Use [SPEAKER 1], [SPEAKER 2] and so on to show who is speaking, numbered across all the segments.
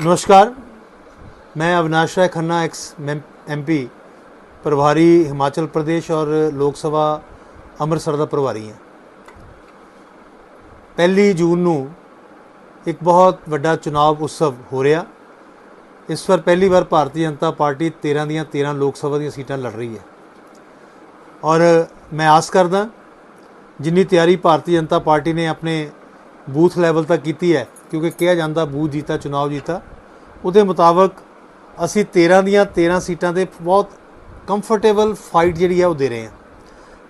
[SPEAKER 1] नमस्कार मैं Avinash Rai Khanna ex MP प्रभारी हिमाचल प्रदेश और ਲੋਕ ਸਭਾ ਅੰਮ੍ਰਿਤਸਰ ਦਾ ਪ੍ਰਭਾਰੀ ਹਾਂ ਪਹਿਲੀ ਜੂਨ ਨੂੰ ਇੱਕ ਬਹੁਤ ਵੱਡਾ ਚੁਣਾਵ ਉਤਸਵ ਹੋ ਰਿਹਾ ਇਸ ਵਾਰ ਪਹਿਲੀ ਵਾਰ ਭਾਰਤੀ ਜਨਤਾ ਪਾਰਟੀ 13 ਦੀਆਂ 13 ਲੋਕ ਸਭਾ ਦੀਆਂ ਸੀਟਾਂ ਲੜ ਰਹੀ ਹੈ ਔਰ ਮੈਂ ਆਸ ਕਰਦਾ ਜਿੰਨੀ ਤਿਆਰੀ ਭਾਰਤੀ ਜਨਤਾ ਪਾਰਟੀ ਨੇ ਆਪਣੇ ਬੂਥ ਲੈਵਲ ਤੱਕ ਕੀਤੀ ਹੈ ਕਿਉਂਕਿ ਕਿਹਾ ਜਾਂਦਾ ਬੂਥ ਜੀਤਾ ਚੁਣਾਵ ਜੀਤਾ। ਉਹਦੇ ਮੁਤਾਬਕ ਅਸੀਂ 13 ਦੀਆਂ 13 ਸੀਟਾਂ ਤੇ ਬਹੁਤ ਕੰਫਰਟੇਬਲ ਫਾਈਟ ਜਿਹੜੀ ਆ ਉਹ ਦੇ ਰਹੇ ਹਾਂ।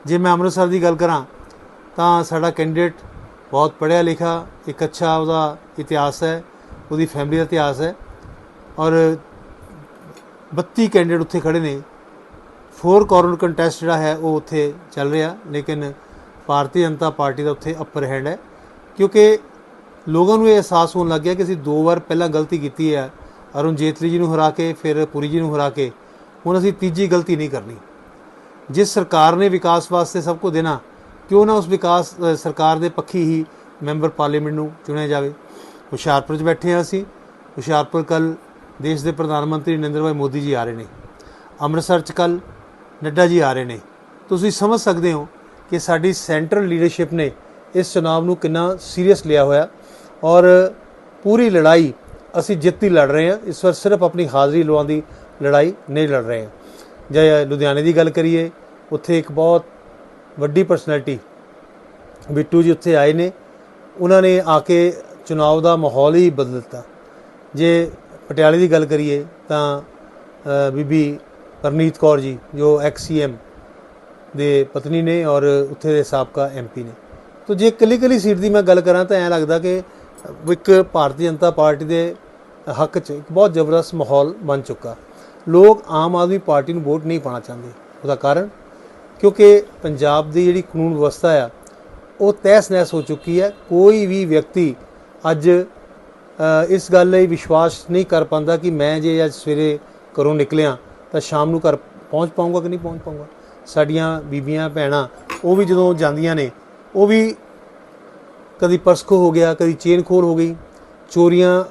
[SPEAKER 1] ਜੇ ਮੈਂ ਅੰਮ੍ਰਿਤਸਰ ਦੀ ਗੱਲ ਕਰਾਂ, ਤਾਂ ਸਾਡਾ ਕੈਂਡੀਡੇਟ ਬਹੁਤ ਪੜ੍ਹਿਆ ਲਿਖਾ ਇੱਕ ਅੱਛਾ ਉਹਦਾ ਇਤਿਹਾਸ ਹੈ, ਉਹਦੀ ਫੈਮਿਲੀ ਦਾ ਇਤਿਹਾਸ ਹੈ। ਔਰ 32 ਕੈਂਡੀਡੇਟ ਉੱਥੇ ਖੜੇ ਨੇ। ਫੋਰ ਕਾਰਨਰ ਕੰਟੈਸਟ ਜਿਹੜਾ ਹੈ, ਉਹ ਉੱਥੇ ਚੱਲ ਰਿਹਾ, ਲੇਕਿਨ ਭਾਰਤੀ ਜਨਤਾ ਪਾਰਟੀ ਦਾ ਉੱਥੇ ਅਪਰ ਹੈਂਡ ਹੈ। ਕਿਉਂਕਿ ਲੋਕਾਂ ਨੂੰ ਇਹ ਅਹਿਸਾਸ ਹੋਣ ਲੱਗ ਗਿਆ ਕਿ ਅਸੀਂ ਦੋ ਵਾਰ ਪਹਿਲਾਂ ਗਲਤੀ ਕੀਤੀ ਹੈ। ਅਰੁਣ ਜੇਤਲੀ ਜੀ ਨੂੰ ਹਰਾ ਕੇ, ਫਿਰ ਪੁਰੀ ਜੀ ਨੂੰ ਹਰਾ ਕੇ। ਹੁਣ ਅਸੀਂ ਤੀਜੀ ਗਲਤੀ ਨਹੀਂ ਕਰਨੀ। ਜਿਸ ਸਰਕਾਰ ਨੇ ਵਿਕਾਸ ਵਾਸਤੇ ਸਭ ਕੁਝ ਦੇਣਾ, ਕਿਉਂ ਨਾ ਉਸ ਵਿਕਾਸ ਸਰਕਾਰ ਦੇ ਪੱਖੀ ਹੀ ਮੈਂਬਰ ਪਾਰਲੀਮੈਂਟ ਨੂੰ ਚੁਣਿਆ ਜਾਵੇ। ਹੁਸ਼ਿਆਰਪੁਰ 'ਚ ਬੈਠੇ ਹਾਂ ਅਸੀਂ। ਹੁਸ਼ਿਆਰਪੁਰ ਕੱਲ ਦੇਸ਼ ਦੇ ਪ੍ਰਧਾਨ ਮੰਤਰੀ ਨਰਿੰਦਰ ਭਾਈ ਮੋਦੀ ਜੀ ਆ ਰਹੇ ਨੇ। ਅੰਮ੍ਰਿਤਸਰ 'ਚ ਕੱਲ ਨੱਡਾ ਜੀ ਆ ਰਹੇ ਨੇ। ਤੁਸੀਂ ਸਮਝ ਸਕਦੇ ਹੋ ਕਿ ਸਾਡੀ ਸੈਂਟਰਲ ਲੀਡਰਸ਼ਿਪ ਨੇ ਇਸ ਚੁਣਾਵ ਨੂੰ ਕਿੰਨਾ ਸੀਰੀਅਸ ਲਿਆ ਹੋਇਆ। ਔਰ ਪੂਰੀ ਲੜਾਈ ਅਸੀਂ ਜਿੱਤ ਹੀ ਲੜ ਰਹੇ ਹਾਂ। ਇਸ ਵਾਰ ਸਿਰਫ ਆਪਣੀ ਹਾਜ਼ਰੀ ਲਵਾਉਣ ਦੀ ਲੜਾਈ ਨਹੀਂ ਲੜ ਰਹੇ ਹਾਂ। ਜੇ ਲੁਧਿਆਣੇ ਦੀ ਗੱਲ ਕਰੀਏ, ਉੱਥੇ ਇੱਕ ਬਹੁਤ ਵੱਡੀ ਪਰਸਨੈਲਿਟੀ ਬਿੱਟੂ ਜੀ ਉੱਥੇ ਆਏ ਨੇ। ਉਹਨਾਂ ਨੇ ਆ ਕੇ ਚੁਣਾਵ ਦਾ ਮਾਹੌਲ ਹੀ ਬਦਲ ਦਿੱਤਾ। ਜੇ ਪਟਿਆਲੇ ਦੀ ਗੱਲ ਕਰੀਏ ਤਾਂ ਬੀਬੀ ਪਰਨੀਤ ਕੌਰ ਜੀ, ਜੋ ਐਕਸ ਸੀਐਮ ਦੇ ਪਤਨੀ ਨੇ ਔਰ ਉੱਥੇ ਦੇ ਸਾਬਕਾ ਐਮਪੀ ਨੇ। ਤੋ ਜੇ ਇਕੱਲੀ ਇਕੱਲੀ ਸੀਟ ਦੀ ਮੈਂ ਗੱਲ ਕਰਾਂ ਤਾਂ ਐਂ ਲੱਗਦਾ ਕਿ ਇੱਕ ਭਾਰਤੀ ਜਨਤਾ ਪਾਰਟੀ ਦੇ ਹੱਕ 'ਚ ਇੱਕ ਬਹੁਤ ਜ਼ਬਰਦਸਤ ਮਾਹੌਲ ਬਣ ਚੁੱਕਾ। ਲੋਕ ਆਮ ਆਦਮੀ ਪਾਰਟੀ ਨੂੰ ਵੋਟ ਨਹੀਂ ਪਾਣਾ ਚਾਹੁੰਦੇ। ਉਹਦਾ ਕਾਰਨ? ਕਿਉਂਕਿ ਪੰਜਾਬ ਦੀ ਜਿਹੜੀ ਕਾਨੂੰਨ ਵਿਵਸਥਾ ਆ, ਉਹ ਤਹਿਸ ਨਹਿਸ ਹੋ ਚੁੱਕੀ ਹੈ। ਕੋਈ ਵੀ ਵਿਅਕਤੀ ਅੱਜ ਇਸ ਗੱਲ ਲਈ ਵਿਸ਼ਵਾਸ ਨਹੀਂ ਕਰ ਪਾਉਂਦਾ ਕਿ ਮੈਂ ਜੇ ਅੱਜ ਸਵੇਰੇ ਘਰੋਂ ਨਿਕਲਿਆ ਤਾਂ ਸ਼ਾਮ ਨੂੰ ਘਰ ਪਹੁੰਚ ਪਾਉਂਗਾ ਕਿ ਨਹੀਂ ਪਹੁੰਚ ਪਾਊਂਗਾ। ਸਾਡੀਆਂ ਬੀਬੀਆਂ, ਭੈਣਾਂ ਉਹ ਵੀ ਜਦੋਂ ਜਾਂਦੀਆਂ ਨੇ, ਉਹ ਵੀ ਕਦੀ ਪਰਸ ਖੋ ਹੋ ਗਿਆ, ਕਦੀ ਚੇਨ ਖੋਲ ਹੋ ਗਈ। ਚੋਰੀਆਂ,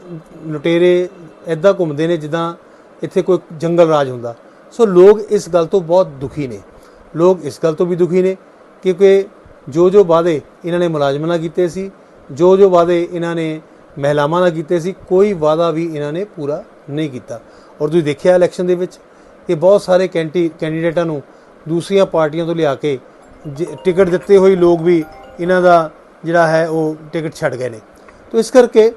[SPEAKER 1] ਲੁਟੇਰੇ ਐਦਾਂ ਘੁੰਮਦੇ ਨੇ ਜਿੱਦਾਂ ਇੱਥੇ ਕੋਈ ਜੰਗਲ ਰਾਜ ਹੁੰਦਾ। ਸੋ ਲੋਕ ਇਸ ਗੱਲ ਤੋਂ ਬਹੁਤ ਦੁਖੀ ਨੇ। ਲੋਕ ਇਸ ਗੱਲ ਤੋਂ ਵੀ ਦੁਖੀ ਨੇ ਕਿਉਂਕਿ ਜੋ ਜੋ ਵਾਅਦੇ ਇਹਨਾਂ ਨੇ ਮੁਲਾਜ਼ਮਾਂ ਨਾਲ ਕੀਤੇ ਸੀ, ਜੋ ਜੋ ਵਾਅਦੇ ਇਹਨਾਂ ਨੇ ਮਹਿਲਾਵਾਂ ਨਾਲ ਕੀਤੇ ਸੀ, ਕੋਈ ਵਾਅਦਾ ਵੀ ਇਹਨਾਂ ਨੇ ਪੂਰਾ ਨਹੀਂ ਕੀਤਾ। ਔਰ ਤੁਸੀਂ ਦੇਖਿਆ ਇਲੈਕਸ਼ਨ ਦੇ ਵਿੱਚ ਕਿ ਬਹੁਤ ਸਾਰੇ ਕੈਂਟੀ, ਕੈਂਡੀਡੇਟਾਂ ਨੂੰ ਦੂਸਰੀਆਂ ਪਾਰਟੀਆਂ ਤੋਂ ਲਿਆ ਕੇ ਜ- ਟਿਕਟ ਦਿੱਤੇ ਹੋਏ ਲੋਕ ਵੀ ਇਹਨਾਂ ਦਾ ਜਿਹੜਾ ਹੈ ਉਹ ਟਿਕਟ ਛੱਡ ਗਏ ਨੇ। ਤੋਂ ਇਸ ਕਰਕੇ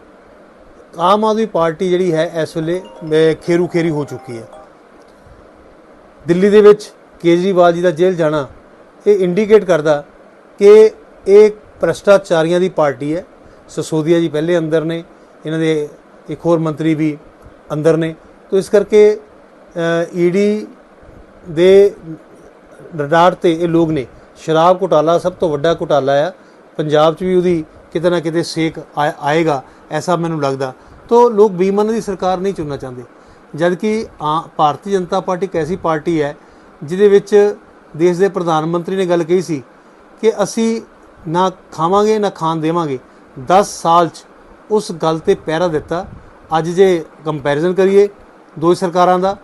[SPEAKER 1] ਆਮ ਆਦਮੀ ਪਾਰਟੀ ਜਿਹੜੀ ਹੈ ਇਸ ਵੇਲੇ ਖੇਰੂ ਖੇਰੀ ਹੋ ਚੁੱਕੀ ਹੈ। ਦਿੱਲੀ ਦੇ ਵਿੱਚ ਕੇਜਰੀਵਾਲ ਜੀ ਦਾ ਜੇਲ੍ਹ ਜਾਣਾ, ਇਹ ਇੰਡੀਕੇਟ ਕਰਦਾ ਕਿ ਇਹ ਭ੍ਰਸ਼ਟਾਚਾਰੀਆਂ ਦੀ ਪਾਰਟੀ ਹੈ। ਸਸੋਦੀਆ ਜੀ ਪਹਿਲੇ ਅੰਦਰ ਨੇ, ਇਹਨਾਂ ਦੇ ਇੱਕ ਹੋਰ ਮੰਤਰੀ ਵੀ ਅੰਦਰ ਨੇ। ਤੋਂ ਇਸ ਕਰਕੇ ਈਡੀ ਦੇ ਰਡਾਰ ਤੇ ਇਹ ਲੋਕ ਨੇ। ਸ਼ਰਾਬ ਘੁਟਾਲਾ ਸਭ ਤੋਂ ਵੱਡਾ ਘੁਟਾਲਾ ਆ। ਪੰਜਾਬ 'ਚ ਵੀ ਉਹਦੀ ਕਿਤੇ ਨਾ ਕਿਤੇ ਸੇਕ ਆ- ਆਏਗਾ, ਐਸਾ ਮੈਨੂੰ ਲੱਗਦਾ। ਤੋਂ ਲੋਕ ਬੀਮਨ ਦੀ ਸਰਕਾਰ ਨਹੀਂ ਚੁਣਨਾ ਚਾਹੁੰਦੇ। ਜਦ ਕਿ ਆ- ਭਾਰਤੀ ਜਨਤਾ ਪਾਰਟੀ ਇੱਕ ਐਸੀ ਪਾਰਟੀ ਹੈ, ਜਿਹਦੇ ਵਿੱਚ ਦੇਸ਼ ਦੇ ਪ੍ਰਧਾਨ ਮੰਤਰੀ ਨੇ ਗੱਲ ਕਹੀ ਸੀ ਕਿ ਅਸੀਂ ਨਾ ਖਾਵਾਂਗੇ, ਨਾ ਖਾਣ ਦੇਵਾਂਗੇ। 10 ਸਾਲ 'ਚ ਉਸ ਗੱਲ ਤੇ ਪਹਿਰਾ ਦਿੱਤਾ। ਅੱਜ ਜੇ ਕੰਪੈਰੀਜ਼ਨ ਕਰੀਏ, ਦੋ ਹੀ ਸਰਕਾਰਾਂ ਦਾ,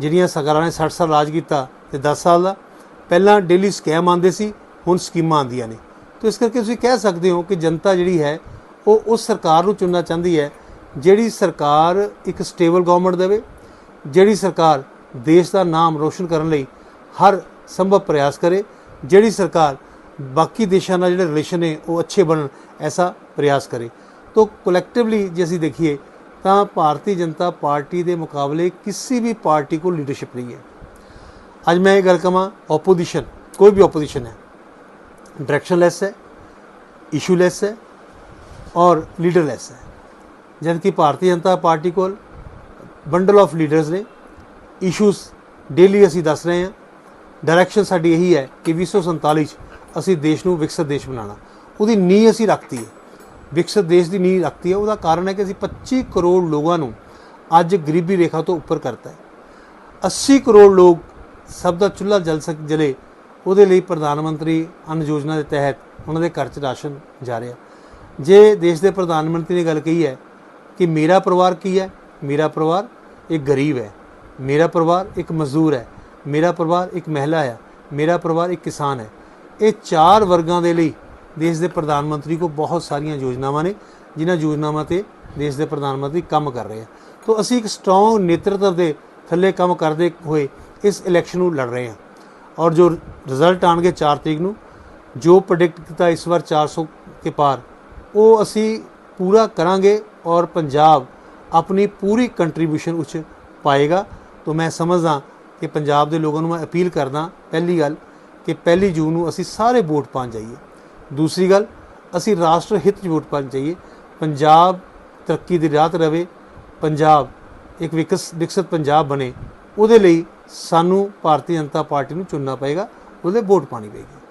[SPEAKER 1] ਜਿਹੜੀਆਂ ਸਰਕਾਰਾਂ ਨੇ 60 ਸਾਲ ਰਾਜ ਕੀਤਾ ਤੇ 10 ਸਾਲ ਦਾ। ਪਹਿਲਾਂ ਡੇਲੀ ਸਕੈਮ ਆਉਂਦੇ ਸੀ, ਹੁਣ ਸਕੀਮਾਂ ਆਉਂਦੀਆਂ ਨੇ। ਤਾਂ ਇਸ ਕਰਕੇ ਤੁਸੀਂ ਕਹਿ ਸਕਦੇ ਹੋ ਕਿ ਜਨਤਾ ਜਿਹੜੀ ਹੈ, ਉਹ ਉਸ ਸਰਕਾਰ ਨੂੰ ਚੁਣਨਾ ਚਾਹੁੰਦੀ ਹੈ, ਜਿਹੜੀ ਸਰਕਾਰ ਇੱਕ ਸਟੇਬਲ ਗਵਰਨਮੈਂਟ ਦੇਵੇ, ਜਿਹੜੀ ਸਰਕਾਰ ਦੇਸ਼ ਦਾ ਨਾਮ ਰੋਸ਼ਨ ਕਰਨ ਲਈ ਹਰ ਸੰਭਵ ਪ੍ਰਯਾਸ ਕਰੇ, ਜਿਹੜੀ ਸਰਕਾਰ ਬਾਕੀ ਦੇਸ਼ਾਂ ਨਾਲ ਜਿਹੜੇ ਰਿਲੇਸ਼ਨ ਨੇ, ਉਹ ਅੱਛੇ ਬਣਨ, ਐਸਾ ਪ੍ਰਯਾਸ ਕਰੇ। ਤੋਂ ਕਲੈਕਟਿਵਲੀ ਜੇ ਅਸੀਂ ਦੇਖੀਏ, ਤਾਂ ਭਾਰਤੀ ਜਨਤਾ ਪਾਰਟੀ ਦੇ ਮੁਕਾਬਲੇ ਕਿਸੇ ਵੀ ਪਾਰਟੀ ਕੋਲ ਲੀਡਰਸ਼ਿਪ ਨਹੀਂ ਹੈ। ਅੱਜ ਮੈਂ ਇਹ ਗੱਲ ਕਹਾਂ ਆਪੋਜੀਸ਼ਨ ਕੋਈ ਵੀ ਆਪੋਜੀਸ਼ਨ ਹੈ। ਡਾਇਰੈਕਸ਼ਨਲੈਸ ਹੈ ਇਸ਼ੂਲੈਸ ਹੈ ਔਰ ਲੀਡਰਲੈਸ ਹੈ ਜਦ ਕਿ ਭਾਰਤੀ ਜਨਤਾ ਪਾਰਟੀ ਕੋਲ ਬੰਡਲ ਆਫ ਲੀਡਰਸ ਨੇ ਇਸ਼ੂਸ ਡੇਲੀ ਅਸੀਂ ਦੱਸ ਰਹੇ ਹਾਂ ਡਾਇਰੈਕਸ਼ਨ ਸਾਡੀ ਇਹੀ ਹੈ ਕਿ 2047 ਚ ਅਸੀਂ ਦੇਸ਼ ਨੂੰ ਵਿਕਸਿਤ ਦੇਸ਼ ਬਣਾਉਣਾ ਉਹਦੀ ਨੀਂਹ ਅਸੀਂ ਰੱਖਤੀ ਹੈ ਵਿਕਸਿਤ ਦੇਸ਼ ਦੀ ਨੀਂਹ ਰੱਖਤੀ ਹੈ ਉਹਦਾ ਕਾਰਨ ਹੈ ਕਿ ਅਸੀਂ 25 ਕਰੋੜ ਲੋਕਾਂ ਨੂੰ ਅੱਜ ਗਰੀਬੀ ਰੇਖਾ ਤੋਂ ਉੱਪਰ ਕਰਤਾ ਹੈ 80 ਕਰੋੜ ਲੋਕ ਸਭ ਦਾ ਚੁੱਲ੍ਹਾ ਜਲ ਸਕ ਜਲੇ ਉਹਦੇ ਲਈ ਪ੍ਰਧਾਨ ਮੰਤਰੀ ਅੰਨ ਯੋਜਨਾ ਦੇ ਤਹਿਤ ਉਹਨਾਂ ਦੇ ਘਰ 'ਚ ਰਾਸ਼ਨ ਜਾ ਰਿਹਾ। ਜੇ ਦੇਸ਼ ਦੇ ਪ੍ਰਧਾਨ ਮੰਤਰੀ ਨੇ ਗੱਲ ਕਹੀ ਹੈ ਕਿ ਮੇਰਾ ਪਰਿਵਾਰ ਕੀ ਹੈ? ਮੇਰਾ ਪਰਿਵਾਰ ਇੱਕ ਗਰੀਬ ਹੈ। ਮੇਰਾ ਪਰਿਵਾਰ ਇੱਕ ਮਜ਼ਦੂਰ ਹੈ। ਮੇਰਾ ਪਰਿਵਾਰ ਇੱਕ ਮਹਿਲਾ ਹੈ। ਮੇਰਾ ਪਰਿਵਾਰ ਇੱਕ ਕਿਸਾਨ ਹੈ। ਇਹ ਚਾਰ ਵਰਗਾਂ ਦੇ ਲਈ ਦੇਸ਼ ਦੇ ਪ੍ਰਧਾਨ ਮੰਤਰੀ ਕੋ ਬਹੁਤ ਸਾਰੀਆਂ ਯੋਜਨਾਵਾਂ ਨੇ, ਜਿਨ੍ਹਾਂ ਯੋਜਨਾਵਾਂ ਤੇ ਦੇਸ਼ ਦੇ ਪ੍ਰਧਾਨ ਮੰਤਰੀ ਕੰਮ ਕਰ ਰਹੇ ਆ। ਤੋਂ ਅਸੀਂ ਇੱਕ ਸਟਰੋਂਗ ਨੇਤਰਤਵ ਦੇ ਥੱਲੇ ਕੰਮ ਕਰਦੇ ਹੋਏ ਇਸ ਇਲੈਕਸ਼ਨ ਨੂੰ ਲੜ ਰਹੇ ਹਾਂ। ਔਰ ਜੋ ਰਿਜ਼ਲਟ ਆਣਗੇ 4 ਤਰੀਕ ਨੂੰ, ਜੋ ਪ੍ਰੈਡਿਕਟ ਕੀਤਾ ਇਸ ਵਾਰ 400 ਕੇ ਪਾਰ, ਉਹ ਅਸੀਂ ਪੂਰਾ ਕਰਾਂਗੇ ਔਰ ਪੰਜਾਬ ਆਪਣੀ ਪੂਰੀ ਕੰਟਰੀਬਿਊਸ਼ਨ ਉੱਚ ਪਾਏਗਾ। ਤੋਂ ਮੈਂ ਸਮਝਦਾ ਕਿ ਪੰਜਾਬ ਦੇ ਲੋਕਾਂ ਨੂੰ ਮੈਂ ਅਪੀਲ ਕਰਦਾ, ਪਹਿਲੀ ਗੱਲ ਕਿ ਪਹਿਲੀ ਜੂਨ ਨੂੰ ਅਸੀਂ ਸਾਰੇ ਵੋਟ ਪਾਉਣ ਜਾਈਏ। ਦੂਸਰੀ ਗੱਲ, ਅਸੀਂ ਰਾਸ਼ਟਰ ਹਿੱਤ 'ਚ ਵੋਟ ਪਾਉਣ ਜਾਈਏ। ਪੰਜਾਬ ਤਰੱਕੀ ਦੀ ਰਾਹ ਤੇ ਰਵੇ, ਪੰਜਾਬ ਇੱਕ ਵਿਕਸ, ਵਿਕਸਿਤ ਪੰਜਾਬ ਬਣੇ, ਉਹਦੇ ਲਈ ਸਾਨੂੰ ਭਾਰਤੀ ਜਨਤਾ ਪਾਰਟੀ ਨੂੰ ਚੁਣਨਾ ਪਏਗਾ ਉਹਦੇ ਵੋਟ ਪਾਣੀ ਪਏਗੀ।